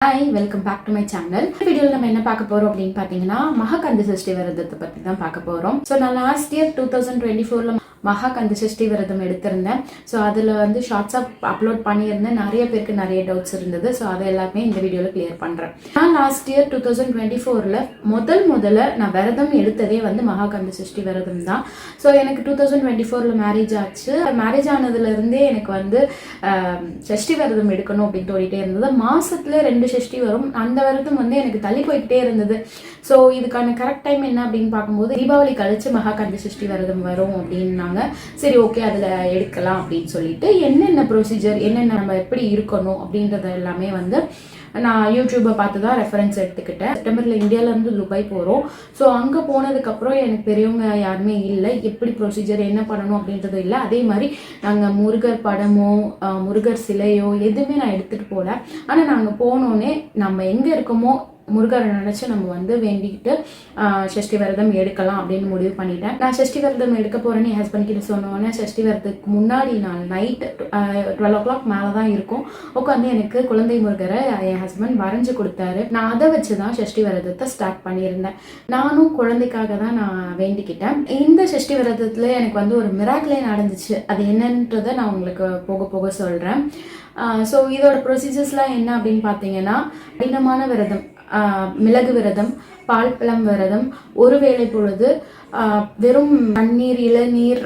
Hi welcome back to my channel வீடியோவில் நம்ம என்ன பார்க்க போறோம் அப்படின்னு பார்த்தீங்கன்னா மகாகந்த சஷ்டி விரதத்தை பற்றி தான் பார்க்க போறோம். ஸோ நான் last year two thousand twenty ஃபோரில் மகாகந்த சஷ்டி விரதம் எடுத்திருந்தேன். ஸோ அதில் வந்து ஷார்ட்ஸாக அப்லோட் பண்ணியிருந்தேன். நிறைய பேருக்கு நிறைய டவுட்ஸ் இருந்தது. ஸோ அதை எல்லாமே இந்த வீடியோவில் கிளியர் பண்ணுறேன் நான் last year two thousand twenty ஃபோரில் முதல் முதல்ல நான் விரதம் எடுத்ததே வந்து மகாகந்த சஷ்டி விரதம் தான். ஸோ எனக்கு டூ தௌசண்ட் டுவெண்ட்டி ஃபோரில் மேரேஜ் ஆச்சு. மேரேஜ் ஆனதுலேருந்தே எனக்கு வந்து சஷ்டி விரதம் எடுக்கணும் அப்படின்னு தோடிட்டே இருந்தது. மாதத்தில் ரெண்டு சஷ்டி வரும். அந்த விரதம் வந்து எனக்கு தள்ளி போய்கிட்டே இருந்தது. ஸோ இதுக்கான கரெக்ட் டைம் என்ன அப்படின்னு பார்க்கும்போது தீபாவளி கழிச்சு மகாகந்த சஷ்டி விரதம் வரும் அப்படின்னாங்க. சரி ஓகே அதில் எடுக்கலாம் அப்படின்னு சொல்லிட்டு என்னென்ன ப்ரொசீஜர் என்னென்ன நம்ம எப்படி இருக்கணும் அப்படின்றத எல்லாமே வந்து நான் யூடியூப்பை பார்த்து தான் ரெஃபரன்ஸ் எடுத்துக்கிட்டேன். செப்டம்பரில் இந்தியாவிலேருந்து துபாய் போகிறோம் ஸோ அங்கே போனதுக்கப்புறம் எனக்கு பெரியவங்க யாருமே இல்லை. எப்படி ப்ரொசீஜர் என்ன பண்ணணும் அப்படின்றது இல்லை. அதே மாதிரி நாங்கள் முருகர் படமோ முருகர் சிலையோ எதுவுமே நான் எடுத்துகிட்டு போகல ஆனால் நாங்கள் போனோன்னே நம்ம எங்கே இருக்கோமோ முருகரை நினச்சி நம்ம வந்து வேண்டிக்கிட்டு சஷ்டி விரதம் எடுக்கலாம் அப்படின்னு முடிவு பண்ணிட்டேன். நான் சஷ்டி விரதம் எடுக்க போகிறேன்னு என் ஹஸ்பண்ட் கிட்ட சொன்னோன்னே சஷ்டி விரதத்துக்கு முன்னாடி நான் நைட் டுவெல் ஓ கிளாக் மேலே தான் இருக்கும். உட்காந்து எனக்கு குழந்தை முருகரை என் ஹஸ்பண்ட் வரைஞ்சு கொடுத்தாரு. நான் அதை வச்சு தான் சஷ்டி விரதத்தை ஸ்டார்ட் பண்ணியிருந்தேன். நானும் குழந்தைக்காக தான் நான் வேண்டிக்கிட்டேன். இந்த சஷ்டி விரதத்தில் எனக்கு வந்து ஒரு மிராக்கிளே நடந்துச்சு. அது என்னன்றதை நான் உங்களுக்கு போக போக சொல்கிறேன் ஸோ இதோட ப்ரொசீஜர்ஸ்லாம் என்ன அப்படின்னு பார்த்தீங்கன்னா கடினமான விரதம். மிளகு விரதம் பால் பழம் விரதம் ஒரு வேளை பொழுது வெறும் தண்ணீர் இளநீர்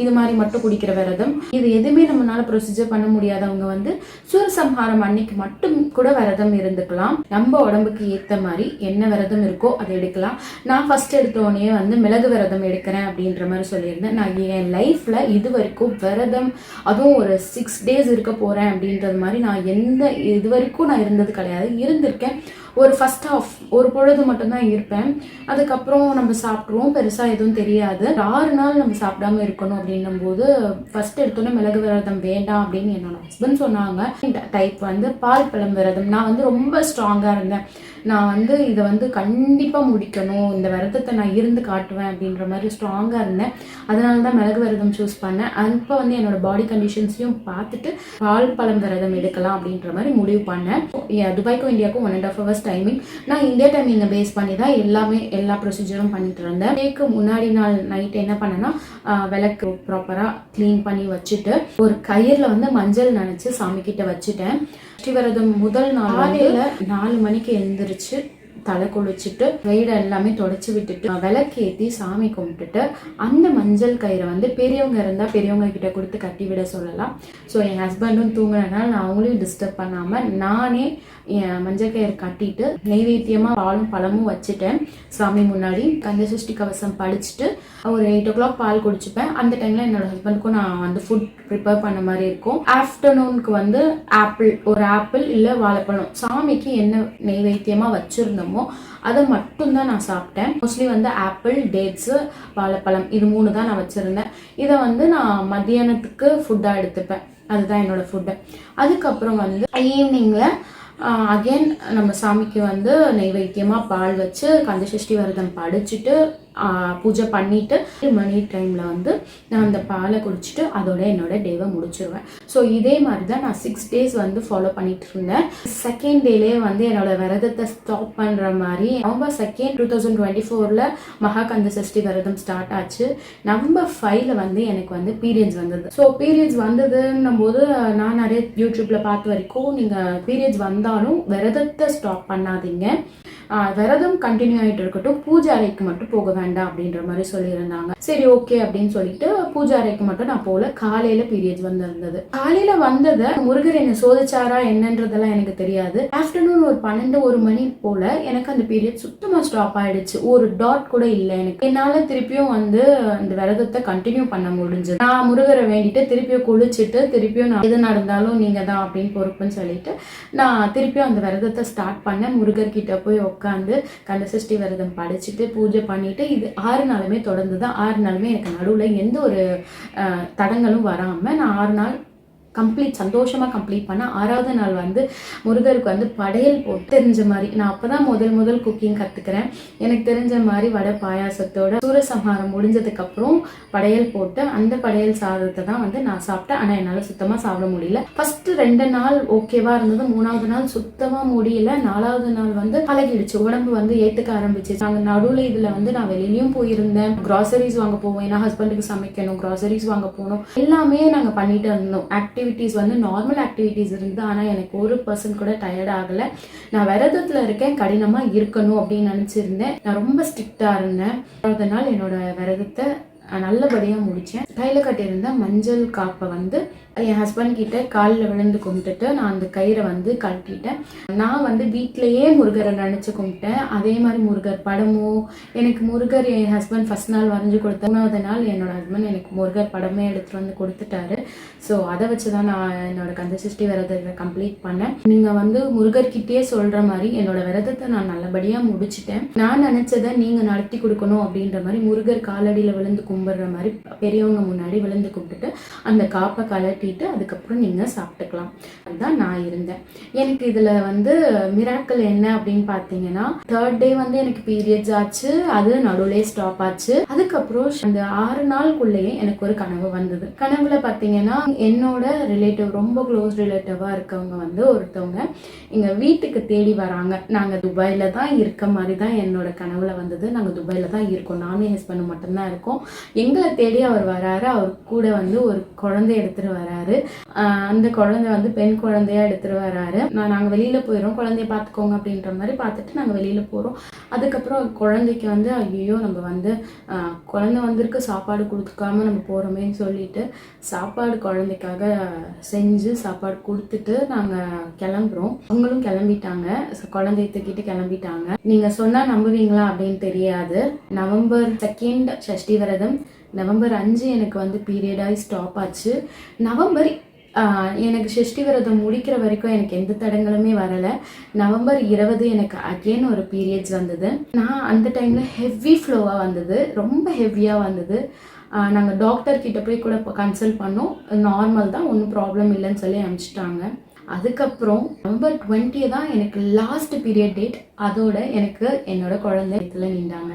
இது மாதிரி மட்டும் குடிக்கிற விரதம். இது எதுவுமே நம்மளால ப்ரொசீஜர் பண்ண முடியாதவங்க வந்து சூரசம்ஹாரம் அன்னைக்கு மட்டும் கூட விரதம் இருந்துக்கலாம். நம்ம உடம்புக்கு ஏற்ற மாதிரி என்ன விரதம் இருக்கோ அதை எடுக்கலாம். நான் ஃபர்ஸ்ட் எடுத்தோடனே வந்து மிளகு விரதம் எடுக்கிறேன் அப்படின்ற மாதிரி சொல்லியிருந்தேன். நான் என் லைஃப்ல இது வரைக்கும் விரதம் அதுவும் ஒரு சிக்ஸ் டேஸ் இருக்க போறேன் அப்படின்றது மாதிரி நான் எந்த இது வரைக்கும் நான் இருந்தது கிடையாது. இருந்திருக்கேன். ஒரு ஃபர்ஸ்ட் ஆஃப் ஒரு பொழுது மட்டும்தான் இருப்பேன். அதுக்கப்புறம் நம்ம சாப்பிட்ருவோம் பெருசாக எதுவும் தெரியாது. ஆறு நாள் நம்ம சாப்பிடாம இருக்கணும் அப்படின்னும் போது ஃபர்ஸ்ட் எடுத்தோன்னே மிளகு விரதம் வேண்டாம் அப்படின்னு என்னோட ஹஸ்பண்ட் சொன்னாங்க. டைப் வந்து பால் பழம் விரதம் நான் வந்து ரொம்ப ஸ்ட்ராங்காக இருந்தேன். நான் வந்து இதை வந்து கண்டிப்பாக முடிக்கணும். இந்த விரதத்தை நான் இருந்து காட்டுவேன் அப்படின்ற மாதிரி ஸ்ட்ராங்காக இருந்தேன். அதனால தான் மிளகு விரதம் சூஸ் பண்ணேன். அப்போ வந்து என்னோட பாடி கண்டிஷன்ஸையும் பார்த்துட்டு பால் பழம் விரதம் எடுக்கலாம் அப்படின்ற மாதிரி முடிவு பண்ணேன். துபாய்க்கும் இந்தியாவுக்கும் one and half hours timing நான் இந்தியா டைமிங்கை பேஸ் பண்ணி தான் எல்லாமே எல்லா ப்ரொசீஜரும் பண்ணிட்டு இருந்தேன். டேக்கு முன்னாடி நாள் நைட் என்ன பண்ணேன்னா விளக்கு ப்ராப்பராக க்ளீன் பண்ணி வச்சுட்டு ஒரு கயிறில் வந்து மஞ்சள் நனைச்சு சாமி கிட்ட வச்சுட்டேன் ஸ்ரீவிரதம் முதல் நாள் காலையில நாலு மணிக்கு எழுந்திரிச்சு தலை குளிச்சுட்டு வெயிட எல்லாமே தொடச்சி விட்டுட்டு விளக்கு ஏற்றி சாமி கும்பிட்டுட்டு அந்த மஞ்சள் கயிறை வந்து பெரியவங்க இருந்தால் பெரியவங்க கிட்ட கொடுத்து கட்டி விட சொல்லலாம். ஸோ என் ஹஸ்பண்டும் தூங்குறதுனால நான் அவங்களையும் டிஸ்டர்ப் பண்ணாமல் நானே என் மஞ்சள் கயிறு கட்டிட்டு நெய்வேத்தியமாக பாலும் பழமும் வச்சுட்டேன். சாமி முன்னாடி கந்த சஷ்டி கவசம் படிச்சுட்டு ஒரு எயிட் ஓ கிளாக் பால் குடிச்சுப்பேன். அந்த டைமில் என்னோட ஹஸ்பண்டுக்கும் நான் வந்து ஃபுட் ப்ரிப்பேர் பண்ண மாதிரி இருக்கும். ஆஃப்டர்நூனுக்கு வந்து ஆப்பிள் ஒரு ஆப்பிள் இல்லை வாழைப்பழம். சாமிக்கு என்ன நெய்வேத்தியமாக வச்சுருந்தோமோ அதை மட்டும்தான் நான் சாப்பிட்டேன். மோஸ்ட்லி வந்து ஆப்பிள் டேட்ஸு வாழைப்பழம் இது மூணு தான் நான் வச்சுருந்தேன். இதை வந்து நான் மத்தியானத்துக்கு ஃபுட்டாக எடுத்துப்பேன். அதுதான் என்னோட ஃபுட்டு அதுக்கப்புறம் வந்து ஈவினிங்கில் அகைன் நம்ம சாமிக்கு வந்து நெய்வேத்தியமாக பால் வச்சு கந்தசஷ்டி விரதம் படிச்சுட்டு பூஜை பண்ணிட்டு மணி டைமில் வந்து நான் அந்த பாலை குடிச்சிட்டு அதோட என்னோட டேவை முடிச்சிருவேன். ஸோ இதே மாதிரி தான் நான் சிக்ஸ் டேஸ் வந்து ஃபாலோ பண்ணிட்டு இருந்தேன். செகண்ட் டேலே வந்து என்னோட விரதத்தை ஸ்டாப் பண்ணுற மாதிரி November second two thousand twenty ஃபோரில் மகாகந்த சஷ்டி விரதம் ஸ்டார்ட் ஆச்சு. நவம்பர் ஃபைவ்ல வந்து எனக்கு வந்து பீரியட்ஸ் வந்தது. ஸோ பீரியட்ஸ் வந்ததுன்னும் போது நான் நிறைய யூடியூப்ல பார்த்த வரைக்கும் நீங்கள் பீரியட்ஸ் வந்தாலும் விரதத்தை ஸ்டாப் பண்ணாதீங்க. விரதம் கண்டினியூ ஆகிட்டு இருக்கட்டும் பூஜை அறைக்கு மட்டும் போக வேண்டாம் அப்படின்ற மாதிரி சொல்லியிருந்தாங்க. சரி ஓகே அப்படின்னு சொல்லிட்டு பூஜை அறைக்கு மட்டும் நான் போகல. காலையில பீரியட்ஸ் வந்திருந்தது. காலையில வந்ததை முருகர் என்ன சோதிச்சாரா என்னன்றதெல்லாம் எனக்கு தெரியாது. ஆஃப்டர்நூன் ஒரு பன்னெண்டு ஒரு மணி போல எனக்கு அந்த பீரியட் சுத்தமா ஸ்டாப் ஆயிடுச்சு. ஒரு டாட் கூட இல்லை எனக்கு. என்னால திருப்பியும் வந்து அந்த விரதத்தை கண்டினியூ பண்ண முடிஞ்சது. நான் முருகரை வேண்டிட்டு திருப்பியும் குளிச்சுட்டு திருப்பியும் நான் எது நடந்தாலும் நீங்க தான் அப்படின்னு பொறுப்புன்னு சொல்லிட்டு நான் திருப்பியும் அந்த விரதத்தை ஸ்டார்ட் பண்ணேன். முருகர் கிட்ட போய் உட்காந்து கந்தசஷ்டி விரதம் படிச்சுட்டு பூஜை பண்ணிட்டு இது ஆறு நாளுமே தொடர்ந்து தான் ஆறு நாளுமே எனக்கு நடுவில் எந்த ஒரு தடங்களும் வராமல் நான் ஆறு நாள் கம்ப்ளீட் சந்தோஷமாக கம்ப்ளீட் பண்ண ஆறாவது நாள் வந்து முருகருக்கு வந்து படையல் போட்டு தெரிஞ்ச மாதிரி நான் அப்போ தான் முதல் முதல் குக்கிங் கற்றுக்கிறேன் எனக்கு தெரிஞ்ச மாதிரி வடை பாயாசத்தோட சூரசம்ஹாரம் முடிஞ்சதுக்கப்புறம் படையல் போட்டு அந்த படையல் சாதத்தை தான் வந்து நான் சாப்பிட்டேன். ஆனால் என்னால் சுத்தமாக சாப்பிட முடியல. ஃபஸ்ட்டு ரெண்டு நாள் ஓகேவாக இருந்தது. மூணாவது நாள் சுத்தமாக முடியல. நாலாவது நாள் வந்து பழகிடுச்சு. உடம்பு வந்து ஏற்றுக்க ஆரம்பிச்சு நாங்கள் நடுவில் இதில் வந்து நான் வெளியிலையும் போயிருந்தேன். க்ராசரிஸ் வாங்க போவோம். ஏன்னா ஹஸ்பண்டுக்கு சமைக்கணும். க்ராசரிஸ் வாங்க போகணும். எல்லாமே நாங்கள் பண்ணிட்டு இருந்தோம் ஆக்டிவ் ஆக்டிவிட்டீஸ் வந்து நார்மல் ஆக்டிவிட்டீஸ் இருந்தது ஆனால் எனக்கு ஒரு பர்சன் கூட டயர்ட் ஆகலை. நான் விரதத்தில் இருக்கேன் கடினமாக இருக்கணும் அப்படின்னு நினச்சிருந்தேன். நான் ரொம்ப ஸ்ட்ரிக்டாக இருந்தேன். அதனால் என்னோட விரதத்தை நல்லபடியாக முடித்தேன் கையில் கட்டியிருந்த மஞ்சள் காப்பை வந்து என் ஹஸ்பண்ட் கிட்ட காலில் விழுந்து கும்பிட்டுட்டு நான் அந்த கயிறை வந்து கழட்டிட்டேன். நான் வந்து வீட்டிலையே முருகரை நினச்சி கும்பிட்டேன். அதே மாதிரி முருகர் படமோ எனக்கு முருகர் என் ஹஸ்பண்ட் ஃபஸ்ட் நாள் வரைஞ்சி கொடுத்த மூணாவது நாள் என்னோட ஹஸ்பண்ட் எனக்கு முருகர் படமே எடுத்துகிட்டு வந்து கொடுத்துட்டாரு. ஸோ அதை வச்சு தான் நான் என்னோட கந்த சஷ்டி விரதத்தை கம்ப்ளீட் பண்ணேன். நீங்கள் வந்து முருகர்கிட்டயே சொல்கிற மாதிரி என்னோட விரதத்தை நான் நல்லபடியாக முடிச்சிட்டேன். நான் நினச்சதை நீங்கள் நடத்தி கொடுக்கணும் அப்படின்ற மாதிரி முருகர் காலடியில் விழுந்து கும்பிட்ற மாதிரி பெரியவங்க முன்னாடி விழுந்து கும்பிட்டுட்டு அந்த காப்பை கலட்டிட்டு அதுக்கப்புறம் நீங்கள் சாப்பிட்டுக்கலாம். அதுதான் நான் இருந்தேன். எனக்கு இதில் வந்து மிராக்கள் என்ன அப்படின்னு பார்த்தீங்கன்னா தேர்ட் டே வந்து எனக்கு பீரியட்ஸ் ஆச்சு. அது நடுவுலே ஸ்டாப் ஆச்சு. அதுக்கப்புறம் அந்த ஆறு நாளுக்குள்ளேயே எனக்கு ஒரு கனவு வந்தது. கனவுல பார்த்தீங்கன்னா என்னோட ரிலேட்டிவ் ரொம்ப க்ளோஸ் ரிலேட்டிவாக இருக்கவங்க வந்து ஒருத்தவங்க எங்கள் வீட்டுக்கு தேடி வராங்க. நாங்கள் துபாயில் தான் இருக்க மாதிரி தான் என்னோட கனவுல வந்தது. நாங்கள் துபாயில் தான் இருக்கோம். நானும் என் ஹஸ்பண்ட் மட்டும்தான் இருக்கோம். எங்களை தேடி அவர் வராரு. அவர் கூட வந்து ஒரு குழந்தை எடுத்துகிட்டு வராரு. ஆஹ் அந்த குழந்தை வந்து பெண் குழந்தையா எடுத்துட்டு வராரு. நான் நாங்கள் வெளியில போயிடும் குழந்தைய பார்த்துக்கோங்க அப்படின்ற மாதிரி பார்த்துட்டு நாங்கள் வெளியில போகிறோம் அதுக்கப்புறம் குழந்தைக்கு வந்து ஐயோ நம்ம வந்து ஆஹ் குழந்தை வந்திருக்கு. சாப்பாடு கொடுத்துக்காம நம்ம போகிறோமேன்னு சொல்லிட்டு சாப்பாடு குழந்தைக்காக செஞ்சு சாப்பாடு கொடுத்துட்டு நாங்கள் கிளம்புறோம். அவங்களும் கிளம்பிட்டாங்க. So, குழந்தைய தூக்கிட்டு கிளம்பிட்டாங்க. நீங்கள் சொன்னால் நம்புவீங்களா அப்படின்னு தெரியாது. நவம்பர் செகண்ட் சஷ்டி விரதம். நவம்பர் அஞ்சு எனக்கு வந்து பீரியடாகி ஸ்டாப் ஆச்சு. நவம்பர் எனக்கு சஷ்டி விரதம் முடிக்கிற வரைக்கும் எனக்கு எந்த தடங்களுமே வரலை. நவம்பர் இருபது எனக்கு அகெயின் ஒரு பீரியட்ஸ் வந்தது. நான் அந்த டைமில் ஹெவி ஃப்ளோவாக வந்தது. ரொம்ப ஹெவியாக வந்தது. நாங்கள் டாக்டர் கிட்ட போய் கூட கன்சல்ட் பண்ணோம். நார்மல் தான் ஒன்றும் ப்ராப்ளம் இல்லைன்னு சொல்லி அனுப்பிச்சிட்டாங்க. அதுக்கப்புறம் நவம்பர் டுவெண்ட்டி தான் எனக்கு லாஸ்ட் பீரியட் டேட் அதோட எனக்கு என்னோட குழந்தை இதில் நின்றாங்க.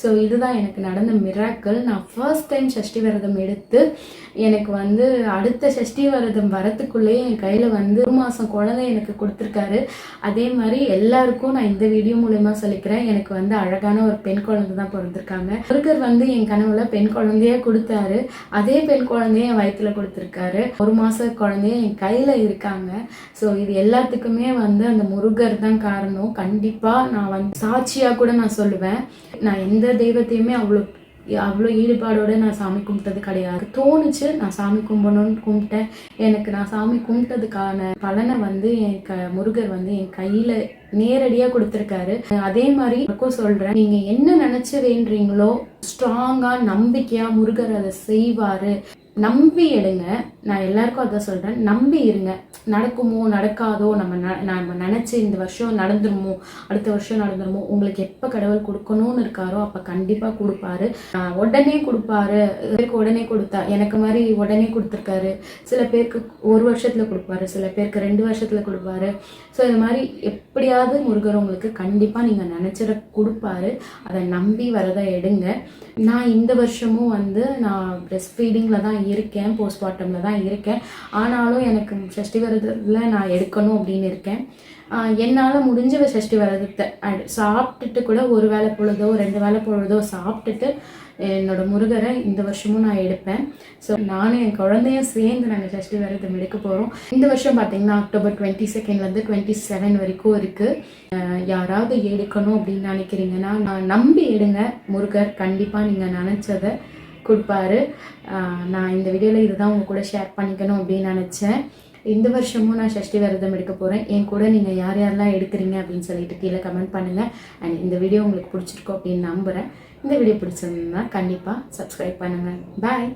ஸோ இதுதான் எனக்கு நடந்த மிராக்கள் நான் ஃபர்ஸ்ட் டைம் சஷ்டி விரதம் எடுத்து எனக்கு வந்து அடுத்த சஷ்டி விரதம் வரத்துக்குள்ளேயே என் கையில் வந்து ஒரு மாதம் குழந்தை எனக்கு கொடுத்துருக்காரு. அதே மாதிரி எல்லாருக்கும் நான் இந்த வீடியோ மூலயமா சொல்லிக்கிறேன். எனக்கு வந்து அழகான ஒரு பெண் குழந்தை தான் பிறந்திருக்காங்க. முருகர் வந்து என் கனவுல பெண் குழந்தைய கொடுத்தாரு. அதே பெண் குழந்தைய என் வயிற்றுல கொடுத்துருக்காரு. ஒரு மாத குழந்தைய என் கையில் இருக்காங்க. ஸோ இது எல்லாத்துக்குமே வந்து அந்த முருகர் தான் காரணம். கண்டிப்பாக நான் வந்து சாட்சியாக கூட நான் சொல்லுவேன். நான் எந்த தெய்வத்தையுமே அவ்வளோ அவ்வளோ ஈடுபாடோடு நான் சாமி கும்பிட்டது கிடையாது. தோணுச்சு நான் சாமி கும்பிடணும்னு கும்பிட்டேன். எனக்கு நான் சாமி கும்பிட்டதுக்கான பலனை வந்து என் க முருகர் வந்து என் கையில நேரடியாக கொடுத்துருக்காரு. அதே மாதிரி எனக்கும் சொல்றேன். நீங்க என்ன நினைச்சு வேண்டுறீங்களோ ஸ்ட்ராங்காக நம்பிக்கையாக முருகர் அதை செய்வார். நம்பி எடுங்க. நான் எல்லாருக்கும் அதான் சொல்றேன். நம்பி இருங்க. நடக்குமோ நடக்காதோ நம்ம ந- நம்ம நினைச்சு இந்த வருஷம் நடந்துருமோ அடுத்த வருஷம் நடந்துருமோ உங்களுக்கு எப்ப கடவுள் கொடுக்கணும்னு இருக்காரோ அப்ப கண்டிப்பா கொடுப்பாரு. உடனே கொடுப்பாரு. பேருக்கு உடனே கொடுத்தா எனக்கு மாதிரி உடனே கொடுத்துருக்காரு. சில பேருக்கு ஒரு வருஷத்துல கொடுப்பாரு. சில பேருக்கு ரெண்டு வருஷத்துல கொடுப்பாரு. ஸோ இது மாதிரி எப்படியாவது முருகர் உங்களுக்கு கண்டிப்பா நீங்க நினைச்சிட கொடுப்பாரு. அதை நம்பி வரதை எடுங்க. நான் இந்த வருஷமும் வந்து நான் ப்ரெஸ்ட் ஃபீடிங்கில் தான் இருக்கேன் போஸ்ட்மார்ட்டமில் தான் இருக்கேன். ஆனாலும் எனக்கு சஷ்டி விரதத்தில் நான் எடுக்கணும் அப்படின்னு இருக்கேன். என்னால் முடிஞ்ச சஷ்டி விரதத்தை அண்ட் சாப்பிட்டுட்டு கூட ஒரு வேளை பொழுதோ ரெண்டு வேளை பொழுதோ சாப்பிட்டுட்டு என்னோட முருகரை இந்த வருஷமும் நான் எடுப்பேன். ஸோ நானும் என் குழந்தையும் சேர்ந்து நாங்கள் சஷ்டி விரதம் எடுக்க போகிறோம் இந்த வருஷம் பார்த்தீங்கன்னா அக்டோபர் டுவெண்ட்டி செகண்ட்லேருந்து டுவெண்ட்டி செவன் வரைக்கும் இருக்குது யாராவது எடுக்கணும் அப்படின்னு நினைக்கிறீங்கன்னா நான் நம்பி எடுங்க. முருகர் கண்டிப்பாக நீங்கள் நினச்சதை கொடுப்பாரு. நான் இந்த வீடியோவில் இதுதான் உங்க கூட ஷேர் பண்ணிக்கணும் அப்படின்னு நினச்சேன். இந்த வருஷமும் நான் சஷ்டி விரதம் எடுக்க போகிறேன் என் கூட நீங்கள் யார் யாரெல்லாம் எடுக்கிறீங்க அப்படின்னு சொல்லிட்டு கீழே கமெண்ட் பண்ணுங்கள் அண்ட் இந்த வீடியோ உங்களுக்கு பிடிச்சிருக்கோம் அப்படின்னு நம்புகிறேன் இந்த வீடியோ பிடிச்சிருந்தா கண்டிப்பாக சப்ஸ்கிரைப் பண்ணுங்கள் பாய்